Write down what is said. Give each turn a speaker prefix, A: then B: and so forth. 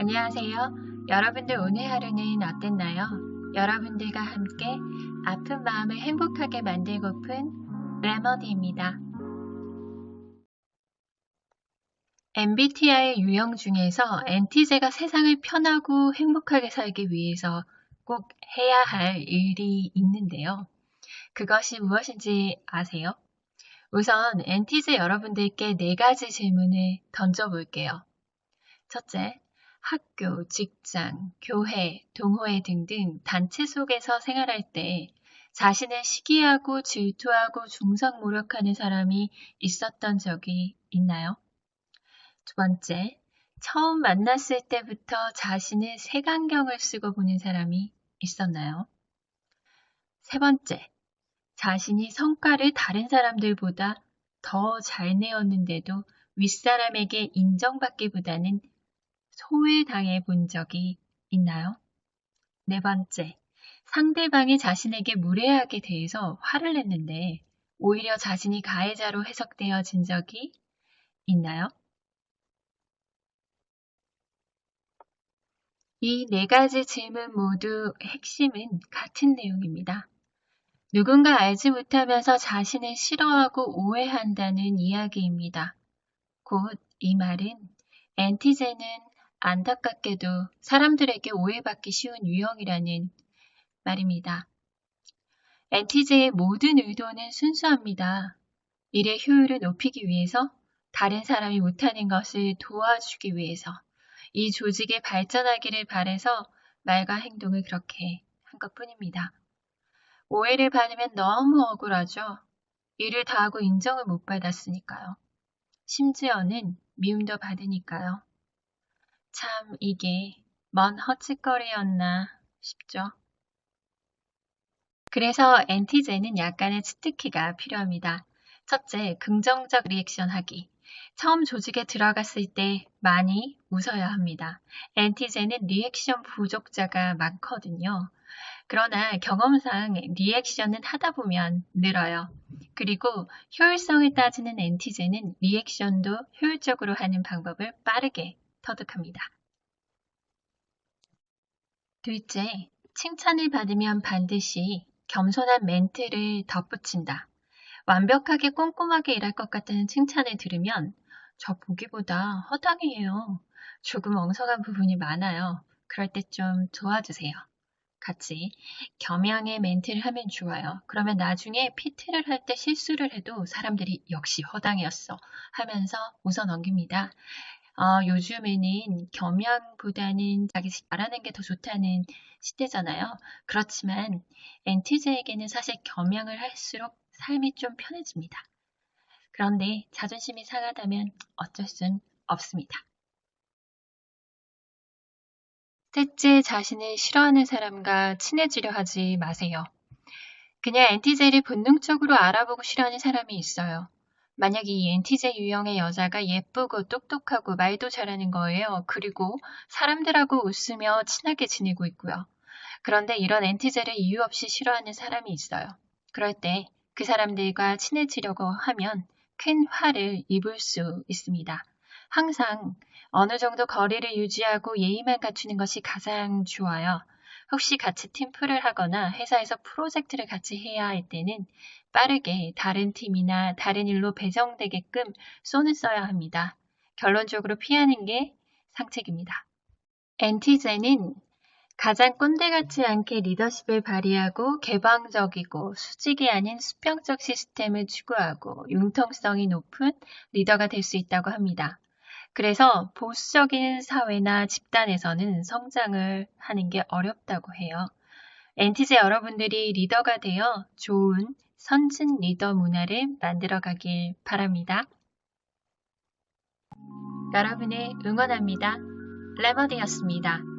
A: 안녕하세요. 여러분들 오늘 하루는 어땠나요? 여러분들과 함께 아픈 마음을 행복하게 만들고픈 레머디입니다. MBTI 유형 중에서 NT제가 세상을 편하고 행복하게 살기 위해서 꼭 해야 할 일이 있는데요. 그것이 무엇인지 아세요? 우선 NT제 여러분들께 네 가지 질문을 던져볼게요. 첫째, 학교, 직장, 교회, 동호회 등등 단체 속에서 생활할 때 자신을 시기하고 질투하고 중상 모략하는 사람이 있었던 적이 있나요? 두 번째, 처음 만났을 때부터 자신의 색안경을 쓰고 보는 사람이 있었나요? 세 번째, 자신이 성과를 다른 사람들보다 더 잘 내었는데도 윗사람에게 인정받기보다는 소외당해 본 적이 있나요? 네 번째, 상대방이 자신에게 무례하게 대해서 화를 냈는데 오히려 자신이 가해자로 해석되어진 적이 있나요? 이 네 가지 질문 모두 핵심은 같은 내용입니다. 누군가 알지 못하면서 자신을 싫어하고 오해한다는 이야기입니다. 곧 이 말은 엔티제는 안타깝게도 사람들에게 오해받기 쉬운 유형이라는 말입니다. 엔티제의 모든 의도는 순수합니다. 일의 효율을 높이기 위해서, 다른 사람이 못하는 것을 도와주기 위해서, 이 조직이 발전하기를 바래서 말과 행동을 그렇게 한 것 뿐입니다. 오해를 받으면 너무 억울하죠. 일을 다 하고 인정을 못 받았으니까요. 심지어는 미움도 받으니까요. 참 이게 먼 헛짓거리였나 싶죠. 그래서 엔티제는 약간의 치트키가 필요합니다. 첫째, 긍정적 리액션 하기. 처음 조직에 들어갔을 때 많이 웃어야 합니다. 엔티제는 리액션 부족자가 많거든요. 그러나 경험상 리액션은 하다 보면 늘어요. 그리고 효율성을 따지는 엔티제는 리액션도 효율적으로 하는 방법을 빠르게 터득합니다. 둘째, 칭찬을 받으면 반드시 겸손한 멘트를 덧붙인다. 완벽하게 꼼꼼하게 일할 것 같다는 칭찬을 들으면 저 보기보다 허당이에요. 조금 엉성한 부분이 많아요. 그럴 때 좀 도와주세요. 같이 겸양의 멘트를 하면 좋아요. 그러면 나중에 PT를 할 때 실수를 해도 사람들이 역시 허당이었어 하면서 웃어 넘깁니다. 어, 요즘에는 겸양보다는 자기 잘하는 게 더 좋다는 시대잖아요. 그렇지만 엔티제에게는 사실 겸양을 할수록 삶이 좀 편해집니다. 그런데 자존심이 상하다면 어쩔 순 없습니다. 셋째, 자신을 싫어하는 사람과 친해지려 하지 마세요. 그냥 엔티제를 본능적으로 알아보고 싫어하는 사람이 있어요. 만약 이 NTJ 유형의 여자가 예쁘고 똑똑하고 말도 잘하는 거예요. 그리고 사람들하고 웃으며 친하게 지내고 있고요. 그런데 이런 NTJ를 이유 없이 싫어하는 사람이 있어요. 그럴 때 그 사람들과 친해지려고 하면 큰 화를 입을 수 있습니다. 항상 어느 정도 거리를 유지하고 예의만 갖추는 것이 가장 좋아요. 혹시 같이 팀플을 하거나 회사에서 프로젝트를 같이 해야 할 때는 빠르게 다른 팀이나 다른 일로 배정되게끔 손을 써야 합니다. 결론적으로 피하는 게 상책입니다. 엔티제는 가장 꼰대 같지 않게 리더십을 발휘하고 개방적이고 수직이 아닌 수평적 시스템을 추구하고 융통성이 높은 리더가 될 수 있다고 합니다. 그래서 보수적인 사회나 집단에서는 성장을 하는 게 어렵다고 해요. 엔티제 여러분들이 리더가 되어 좋은 선진 리더 문화를 만들어 가길 바랍니다. 여러분을 응원합니다. 레머디였습니다.